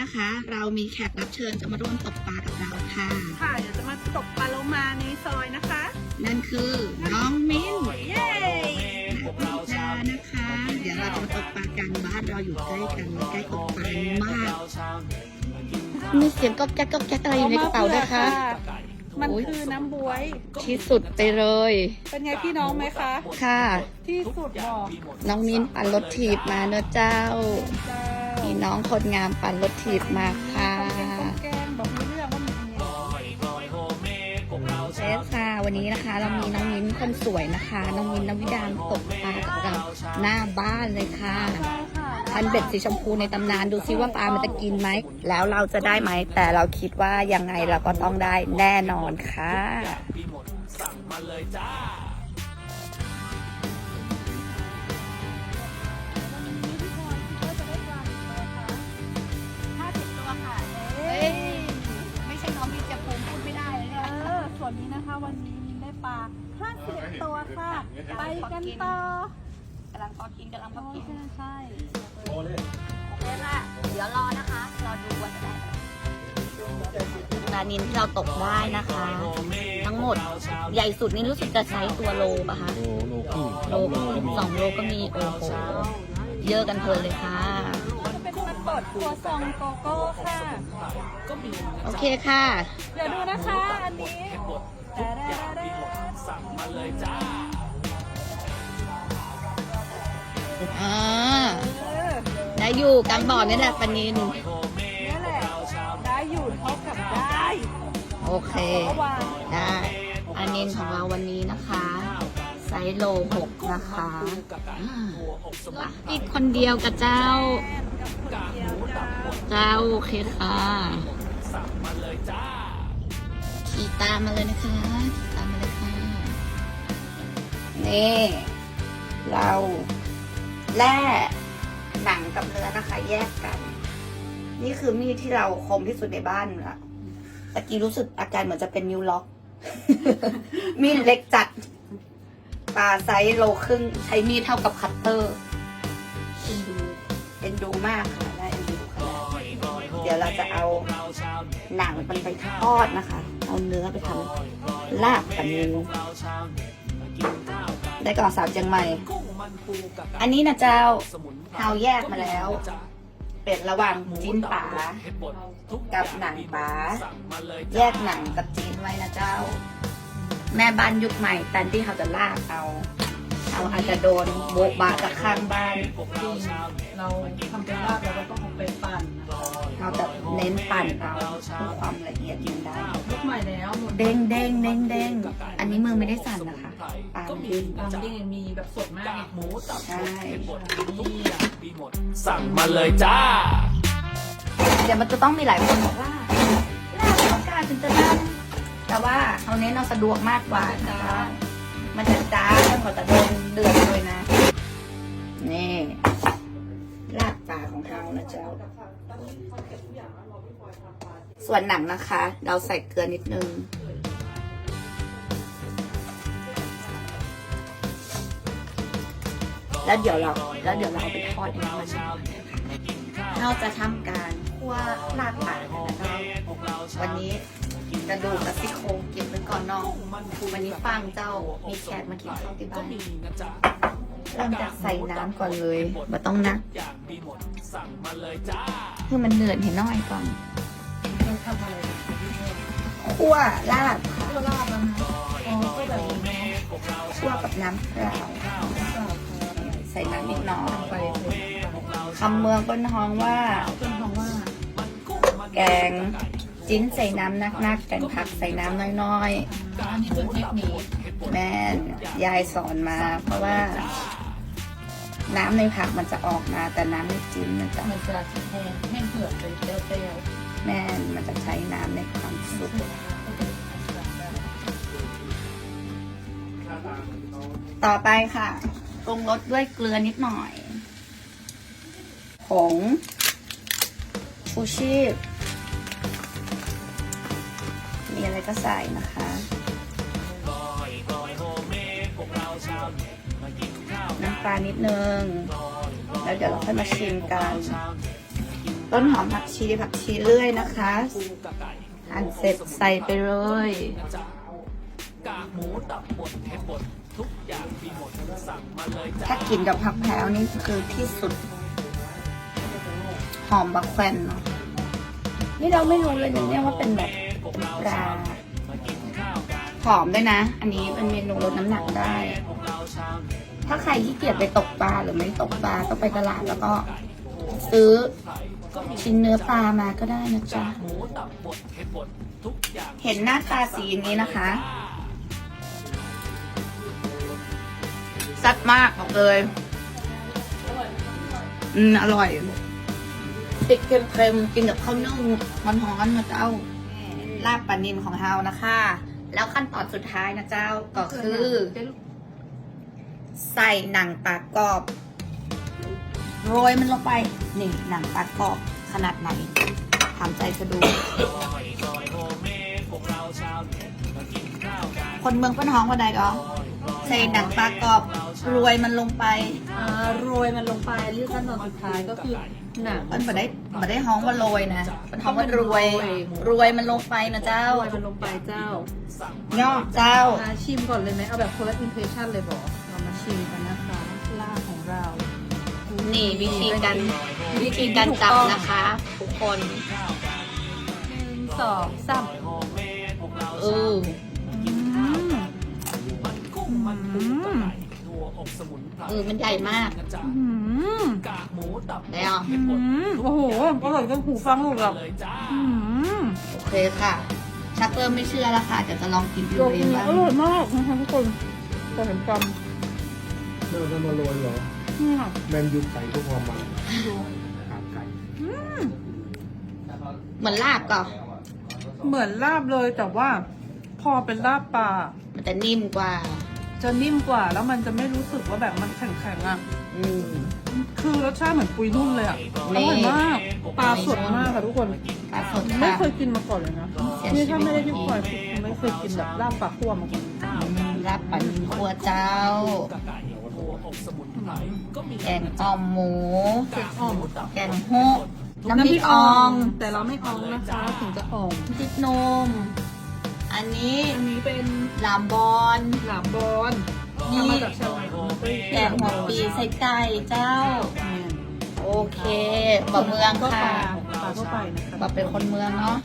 นะคะ เรามีแขกรับเชิญจะมาร่วมตกปลากับเราค่ะ ค่ะ เดี๋ยวจะมาตกปลาโลมาในซอยนะคะ นั่นคือน้องมิ้นเย้และพี่จานะคะ เดี๋ยวเราจะมาตกปลากันบ้านเราอยู่ใกล้กันใกล้ตกปลามาก มีเสียงก๊อกแก๊กก๊อกแก๊กอะไรอยู่ในกระเป๋าด้วยคะมันโอ้ยคือน้ำบวย ที่สุดไปเลย เป็นไงพี่น้องไหมคะ ค่ะ ที่สุดบอกน้องมิ้นปั่นรถถีบมาเนอะเจ้า เจ้ามีน้องคนงามปั่นรถถีบมาค่ะแกงบอกไม่เรื่องว่ามันเป็นยังไงเชฟค่ะวันนี้นะคะ เรามีน้องมิ้นคนสวยนะคะ น้องมิ้นนวิดานตกปลากับเราหน้าบ้านเลยค่ะใช่ค่ะพันเบ็ดสีชมพูในตำนานดูซิว่าปลามันจะกินไหม แล้วเราจะได้ไหม แต่เราคิดว่ายังไงเราก็ต้องได้แน่นอนค่ะ ห้าเกตัวค่ะ ไปกันต่อกำลังพอกินกำลังพอกิน ใช่ใช่โอเคค่ะเดี๋ยวรอนะคะ รอดูวันจะได้ปลานินที่เราตกได้นะคะ ทั้งหมดใหญ่สุดนี่รู้สึกจะใช้ตัวโลปะคะโลโลครึ่งโลสองโลก็มีโอ้โหเยอะกันเพลินเลยค่ะกุ้งบดตัวซองโกโก้ค่ะ โอเคค่ะ เดี๋ยวดูนะคะอันนี้ แต่ได้ได้ได้อ่าเออได้อยู่กลางบ่อนี่แหละปลานินนี่แหละได้อยู่เท่ากับได้โอเคเมื่อวานได้ปลานินของเราวันนี้นะคะ ไซส์โลหกนะคะอ่ารถติดคนเดียวกับเจ้าเดียวจ้า เจ้าโอเคค่ะ ขี่ตามมาเลยนะคะตามมาเลยค่ะนี่เราแล่หนังกับเนื้อนะคะ แยกกัน นี่คือมีดที่เราคมที่สุดในบ้านละตะกี้รู้สึกอาการเหมือนจะเป็นนิ้วล็อก มีดเล็กจัดปลาไซส์โลครึ่งใช้มีดเท่ากับคัตเตอร์เอ็นดูมากค่ะน่าเอ็นดูค่ะเดี๋ยวเราจะเอาหนังมันไปทอดนะคะ เอาเนื้อไปทำลาบปลานิลได้ก่อนสาวเจียงใหม่ อันนี้นะเจ้าเฮาแยกมาแล้ว เป็นระหว่างจิ้นป๋ากับหนังป๋าแยกหนังกับจีนไว้นะเจ้า แม่บ้านยุคใหม่แทนที่เขาจะลากเอา เอาอาจจะโดนโบกบะกับข้างบ้านเราทำเป็นลาบเราก็ต้องเอาไปปั่นเราจะเน้นปั่นเอาเพื่อความละเอียดมันได้ยุคใหม่แล้วหมดเด้งเด้งเด้งเด้งอันนี้มือไม่ได้สั่นนะคะปลามันดิ้นตามที่มีแบบสดมากหมูตับใช่นี่อะมีหมดสั่งมาเลยจ้า เดี๋ยวมันจะต้องมีหลายคนบอกว่าลาบต้องการถึงจะนั่นแต่ว่าเอาเน้นเอาสะดวกมากกว่านะคะ มันจะจ้าแล้วก็จะโดนเดือดเลยนะ นี่ลาบปลาของเรานะเจ้า ส่วนหนังนะคะ เราใส่เกลือนิดนึงแล้วเดี๋ยวเราแล้วเดี๋ยวเราไปทอดในน้ำมันเราจะทำการคั่วลาบปลากันนะคะวันนี้ กระดูกกับซี่โครงเก็บไว้ก่อนเน้องวันนี้ฟังเจ้ามีแขกมากินข้าวที่บ้านเริ่มจากใส่น้ำก่อนเลยมาต้องนักเพื่อมันเดือดเห็นน้อยก่อนเราทำอะไรคั่วลาบค่ะก็ลาบแล้วนะอ๋อก็แบบนี้คั่วกับน้ำเปล่าใส่น้ำนิดหน้อยไปเลยคำเมืองเป็นท้องว่าเป็นเพราะว่าแกง จิ้นใส่น้ำนักๆแกงผักใส่น้ำน้อยอันนี้เป็นเทคนิคๆแม่ยายสอนมา เพราะว่า น้ำในผักมันจะออกมา แต่น้ำในจิ้นมันจะมันจะแห้งแห้งเผือกไปเต้าแม่มันจะใช้น้ำในความสุกต่อไปค่ะปรุงรสด้วยเกลือนิดหน่อย ผงชูชีพ อะไรก็ใส่นะคะน้ำปลานิดนึง แล้วเดี๋ยวเราค่อยมาชิมกัน ต้นหอมผักชีผักชีเลื่อยนะคะหั่นเสร็จใส่ไปเลยถ้ากินกับผักแพรวนี่คือที่สุด หอมบักแควนเนาะนี่เราไม่รู้เลยเนี่ยว่าเป็นแบบ ปลาหอมด้วยนะ อันนี้เป็นเมนูลดน้ำหนักได้ ถ้าใครที่เกียจไปตกปลาหรือไม่ตกปลาต้องไปตลาดแล้วก็ ซื้อชิ้นเนื้อปลามาก็ได้นะจ๊ะหมูตับบดเห็ดบดทุกอย่างเห็นหน้าตาสีอย่างนี้นะคะซัดมากบอกเลยอืมอร่อย ติดเค็มๆกินกับข้าวนึ่งมันหอนๆนะเจ้า ลาบปลานินของเฮานะคะ แล้วขั้นตอนสุดท้ายนะเจ้าก็คือ ใส่หนังปลากรอบ โรยมันลงไป นี่หนังปลากรอบขนาดไหนถามใจจะดู คนเมืองเป้นห้องว่าใดก็ใส่หนังปลากรอบโรยมันลงไป อ่าโรยมันลงไปเรื่องขั้นตอนสุดท้ายก็คือ หนัง มันบ่ได้บ่ได้ห้องว่าโรยนะ มันห้องว่ารวย รวยมันลงไปนะเจ้าโรยมันลงไปเจ้ายอกเจ้า มาชิมก่อนเลยไหมเอาแบบ first impression เลยบอกเรามาชิมกันนะคะลาบของเรา นี่วิธีการวิธีการจับนะคะ ทุกคนหนึ่งสองสามเอออืมอืมเออมันใหญ่มาก อืม แล้ว อืมโอ้โหอร่อยจนหูฟังหลุดอะอืมโอเคค่ะ ชักเริ่มไม่เชื่อแล้วค่ะเดี๋ยวจะลองกินดูตัวเอนี้งบ้างอร่อยมากนะคะทุกคนพอเห็นกเราจะมาโรยเหรอำนี่ค่ะแมนยูไก่ทุกความมันขาไก่เหมือนลาบก็ เหมือนลาบเลยแต่ว่า พอเป็นลาบปลามันจะนิ่มกว่า จะนิ่มกว่า แล้วมันจะไม่รู้สึกว่าแบบมันแข็งๆอะ อืม คือรสชาติเหมือนปุยนุ่นเลยอะอนี่ร่อยมากปลาสดมากค่ะทุกคนปลาสดไม่ค่ะเคยกินมาก่อนเลยนะเสียนี่ชีวิตถ้าไม่ได้ที่ปล่อยคือไม่เคยกินแบบลาบปลาคั่วมาก่อนอืมลาบปันครัวเจ้า แกงอ่อมหมูอ่อมแกงฮกน้ำพริกอ่องแต่เราไม่อ่องนะคะถึงจะอ่องน้ำพริกนม อันนี้อันนี้เป็นลามบอนหลามบอลนี่ ทำมาจากชาวนาแกงหัวปีใส่ไก่เจ้า โอเคบะเมืองก็ปค่ะปลาทั่วไปนะคะบะเป็นคนเมืองเนาะ